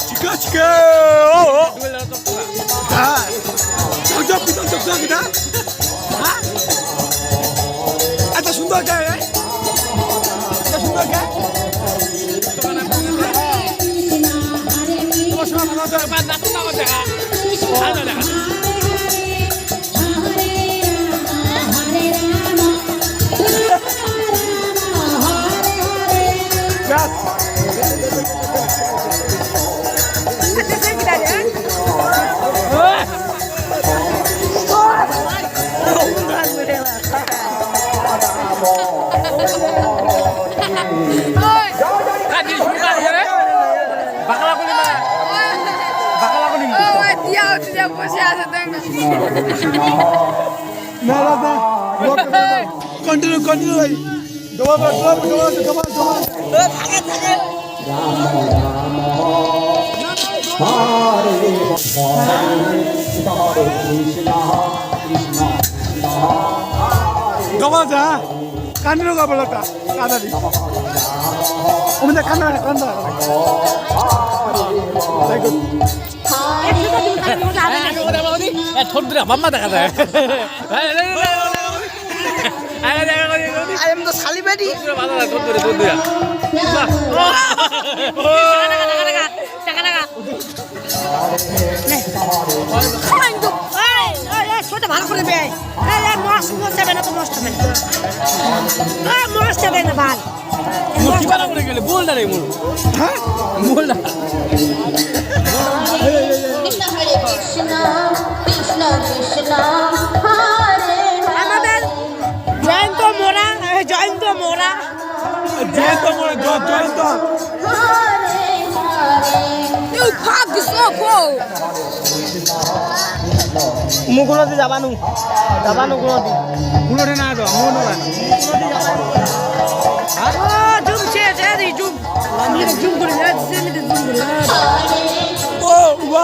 Chica, chica. Oh, oh. Ah. জগজগ পিতল জগজগ এটা হ্যাঁ এত সুন্দর গায়ে রে? এত সুন্দর গায়ে তোমার সময় মনে হতো ব্যাস বসে আছে দেখ না না না কন্টিনিউ কন্টিনিউ ভাই দোয়া দোয়া দোয়া দোয়া দোয়া দোয়া দমাজা কান্দিরও গাবলাটা কাদারি ওমদা কান্না কান্না ঠোঁট দুটা মাম্মা দেখা যায় আমি তো শালি বেটি ঠোঁট দুটা ঠোঁট দুটা ভালো করে বে মাছ মাছ যাবে না তো নষ্ট হবে না মাছ যাবে না ভালো কি বানা করে গেলে বল না রে মোর হ্যাঁ? বল না. আমাদের জয়ন্ত মোরা জয়ন্ত মোরা। জয়ন্ত মনে জয়ন্ত। তুই ফাঁক দিস ও মুগুলোতে যাবানু। যাবানু গুলোতে গুলোরে না দাও মন না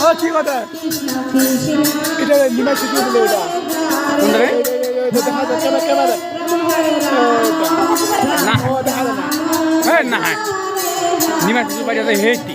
ও কি কথা? এটা নিমাই শিখে দিলে এটা। দেখা যাচ্ছে ক্যামেরা ক্যামেরা না। না। হ্যাঁ না হ্যাঁ। নিমা কিছু বাইরে যায় হেটি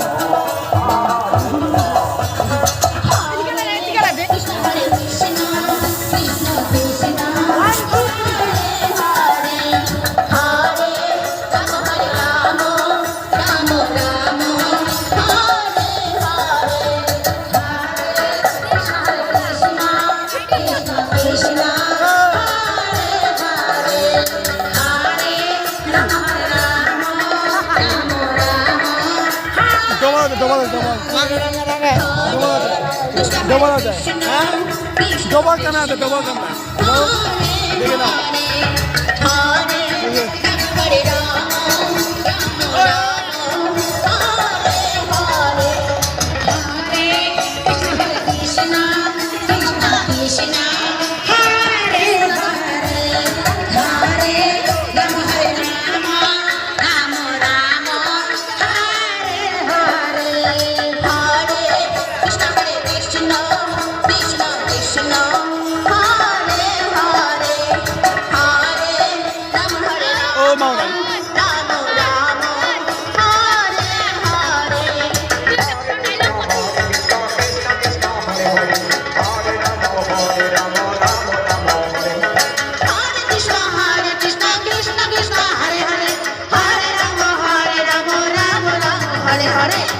ডবল আছে হ্যাঁ? ডবল কেন আছে ডবল কেন দেখে নাও। Rama Hare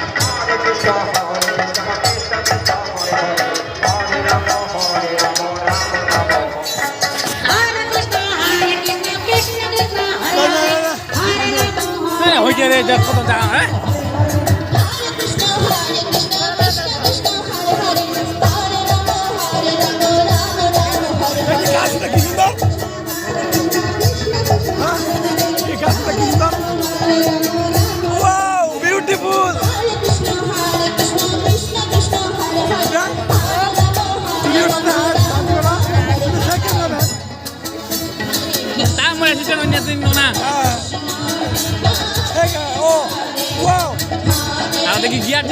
হইছে রে যা কত জায়গা হ্যাঁ Hare Krishna দেখি গিয়ার